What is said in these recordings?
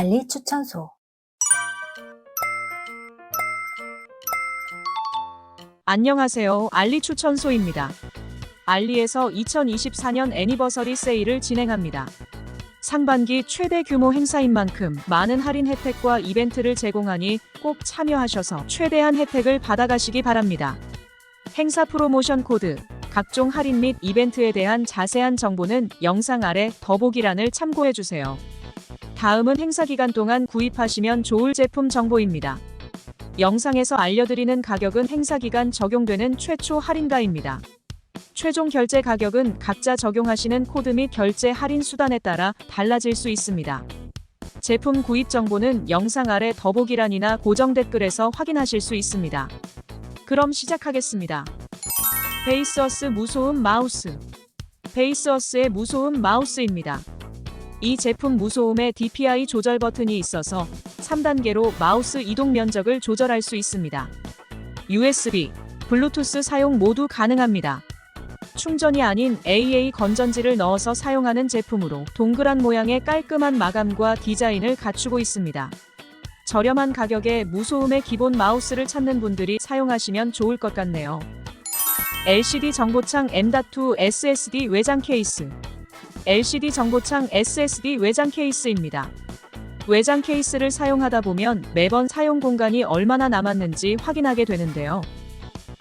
알리 추천소 안녕하세요. 알리 추천소입니다. 알리에서 2024년 애니버서리 세일을 진행합니다. 상반기 최대 규모 행사인 만큼 많은 할인 혜택과 이벤트를 제공하니 꼭 참여하셔서 최대한 혜택을 받아가시기 바랍니다. 행사 프로모션 코드, 각종 할인 및 이벤트에 대한 자세한 정보는 영상 아래 더보기란을 참고해주세요. 다음은 행사 기간 동안 구입하시면 좋을 제품 정보입니다. 영상에서 알려드리는 가격은 행사 기간 적용되는 최초 할인가입니다. 최종 결제 가격은 각자 적용하시는 코드 및 결제 할인 수단에 따라 달라질 수 있습니다. 제품 구입 정보는 영상 아래 더보기란이나 고정 댓글에서 확인하실 수 있습니다. 그럼 시작하겠습니다. 베이스어스 무소음 마우스. 베이스어스의 무소음 마우스입니다. 이 제품 무소음에 DPI 조절 버튼이 있어서 3단계로 마우스 이동 면적을 조절할 수 있습니다. USB, 블루투스 사용 모두 가능합니다. 충전이 아닌 AA 건전지를 넣어서 사용하는 제품으로 동그란 모양의 깔끔한 마감과 디자인을 갖추고 있습니다. 저렴한 가격에 무소음의 기본 마우스를 찾는 분들이 사용하시면 좋을 것 같네요. LCD 정보창 M.2 SSD 외장 케이스 LCD 정보창 SSD 외장 케이스입니다. 외장 케이스를 사용하다 보면 매번 사용 공간이 얼마나 남았는지 확인하게 되는데요.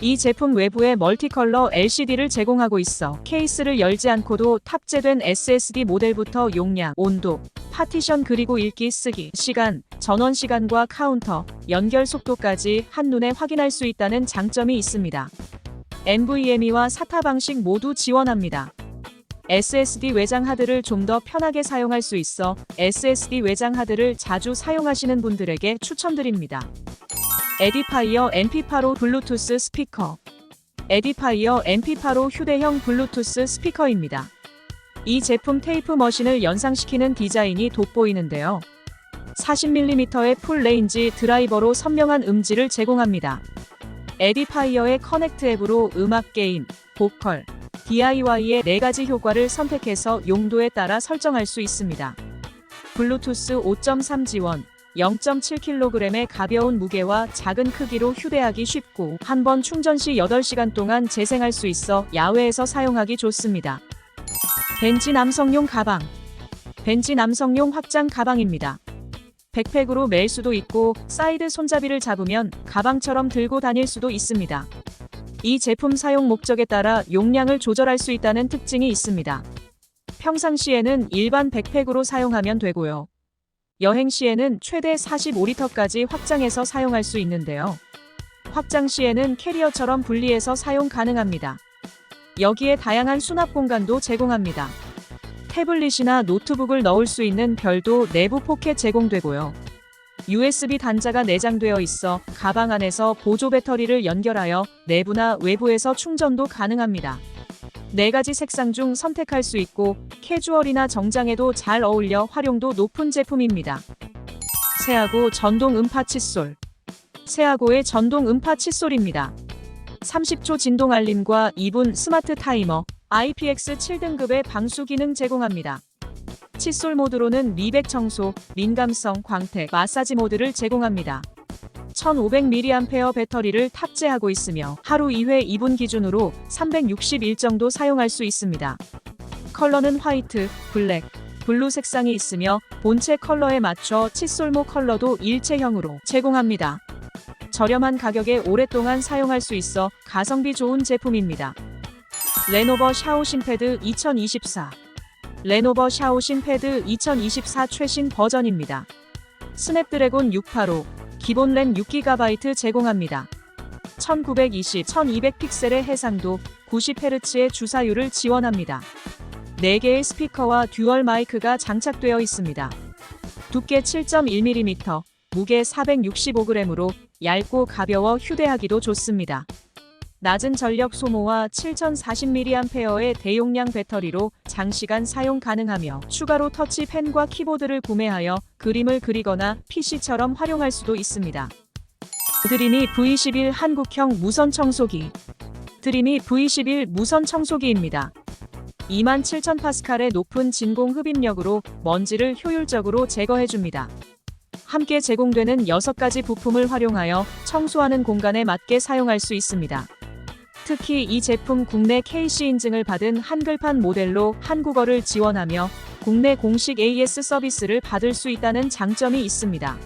이 제품 외부에 멀티컬러 LCD를 제공하고 있어 케이스를 열지 않고도 탑재된 SSD 모델부터 용량, 온도, 파티션 그리고 읽기 쓰기, 시간, 전원 시간과 카운터, 연결 속도까지 한눈에 확인할 수 있다는 장점이 있습니다. NVMe와 SATA 방식 모두 지원합니다. SSD 외장 하드를 좀 더 편하게 사용할 수 있어 SSD 외장 하드를 자주 사용하시는 분들에게 추천드립니다. 에디파이어 MP8로 블루투스 스피커 에디파이어 MP8로 휴대형 블루투스 스피커입니다. 이 제품 테이프 머신을 연상시키는 디자인이 돋보이는데요. 40mm의 풀 레인지 드라이버로 선명한 음질을 제공합니다. 에디파이어의 커넥트 앱으로 음악 게임, 보컬, DIY의 4가지 효과를 선택해서 용도에 따라 설정할 수 있습니다. 블루투스 5.3 지원, 0.7kg의 가벼운 무게와 작은 크기로 휴대하기 쉽고 한 번 충전 시 8시간 동안 재생할 수 있어 야외에서 사용하기 좋습니다. 벤지 남성용 가방 벤지 남성용 확장 가방입니다. 백팩으로 멜 수도 있고 사이드 손잡이를 잡으면 가방처럼 들고 다닐 수도 있습니다. 이 제품 사용 목적에 따라 용량을 조절할 수 있다는 특징이 있습니다. 평상시에는 일반 백팩으로 사용하면 되고요. 여행 시에는 최대 45리터까지 확장해서 사용할 수 있는데요. 확장 시에는 캐리어처럼 분리해서 사용 가능합니다. 여기에 다양한 수납 공간도 제공합니다. 태블릿이나 노트북을 넣을 수 있는 별도 내부 포켓 제공되고요. USB 단자가 내장되어 있어 가방 안에서 보조 배터리를 연결하여 내부나 외부에서 충전도 가능합니다. 네 가지 색상 중 선택할 수 있고 캐주얼이나 정장에도 잘 어울려 활용도 높은 제품입니다. 세아고 전동 음파 칫솔 세아고의 전동 음파 칫솔입니다. 30초 진동 알림과 2분 스마트 타이머, IPX 7등급의 방수 기능 제공합니다. 칫솔 모드로는 미백 청소, 민감성, 광택, 마사지 모드를 제공합니다. 1500mAh 배터리를 탑재하고 있으며 하루 2회 2분 기준으로 360일 정도 사용할 수 있습니다. 컬러는 화이트, 블랙, 블루 색상이 있으며 본체 컬러에 맞춰 칫솔모 컬러도 일체형으로 제공합니다. 저렴한 가격에 오랫동안 사용할 수 있어 가성비 좋은 제품입니다. 레노버 샤오신 패드 2024 레노버 샤오신 패드 2024 최신 버전입니다. 스냅드래곤 685 기본 램 6GB 제공합니다. 1920, 1200 픽셀의 해상도, 90Hz의 주사율을 지원합니다. 4개의 스피커와 듀얼 마이크가 장착되어 있습니다. 두께 7.1mm, 무게 465g으로 얇고 가벼워 휴대하기도 좋습니다. 낮은 전력 소모와 7040mAh의 대용량 배터리로 장시간 사용 가능하며 추가로 터치 펜과 키보드를 구매하여 그림을 그리거나 PC처럼 활용할 수도 있습니다. 드림이 V11 한국형 무선 청소기 드림이 V11 무선 청소기입니다. 27,000 파스칼의 높은 진공 흡입력으로 먼지를 효율적으로 제거해줍니다. 함께 제공되는 6가지 부품을 활용하여 청소하는 공간에 맞게 사용할 수 있습니다. 특히 이 제품 국내 KC 인증을 받은 한글판 모델로 한국어를 지원하며 국내 공식 AS 서비스를 받을 수 있다는 장점이 있습니다.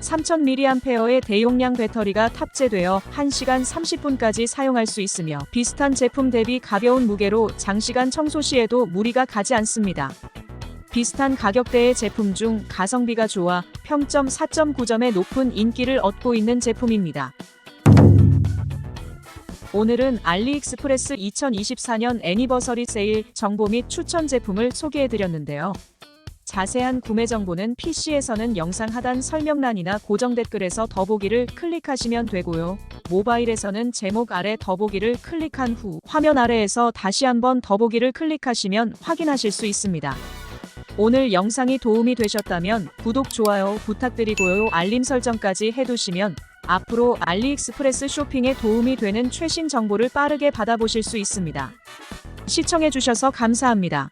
3000mAh의 대용량 배터리가 탑재되어 1시간 30분까지 사용할 수 있으며 비슷한 제품 대비 가벼운 무게로 장시간 청소 시에도 무리가 가지 않습니다. 비슷한 가격대의 제품 중 가성비가 좋아 평점 4.9점의 높은 인기를 얻고 있는 제품입니다. 오늘은 알리익스프레스 2024년 애니버서리 세일 정보 및 추천 제품을 소개해드렸는데요. 자세한 구매 정보는 PC에서는 영상 하단 설명란이나 고정 댓글에서 더보기를 클릭하시면 되고요. 모바일에서는 제목 아래 더보기를 클릭한 후 화면 아래에서 다시 한번 더보기를 클릭하시면 확인하실 수 있습니다. 오늘 영상이 도움이 되셨다면 구독, 좋아요 부탁드리고요. 알림 설정까지 해두시면 앞으로 알리익스프레스 쇼핑에 도움이 되는 최신 정보를 빠르게 받아보실 수 있습니다. 시청해주셔서 감사합니다.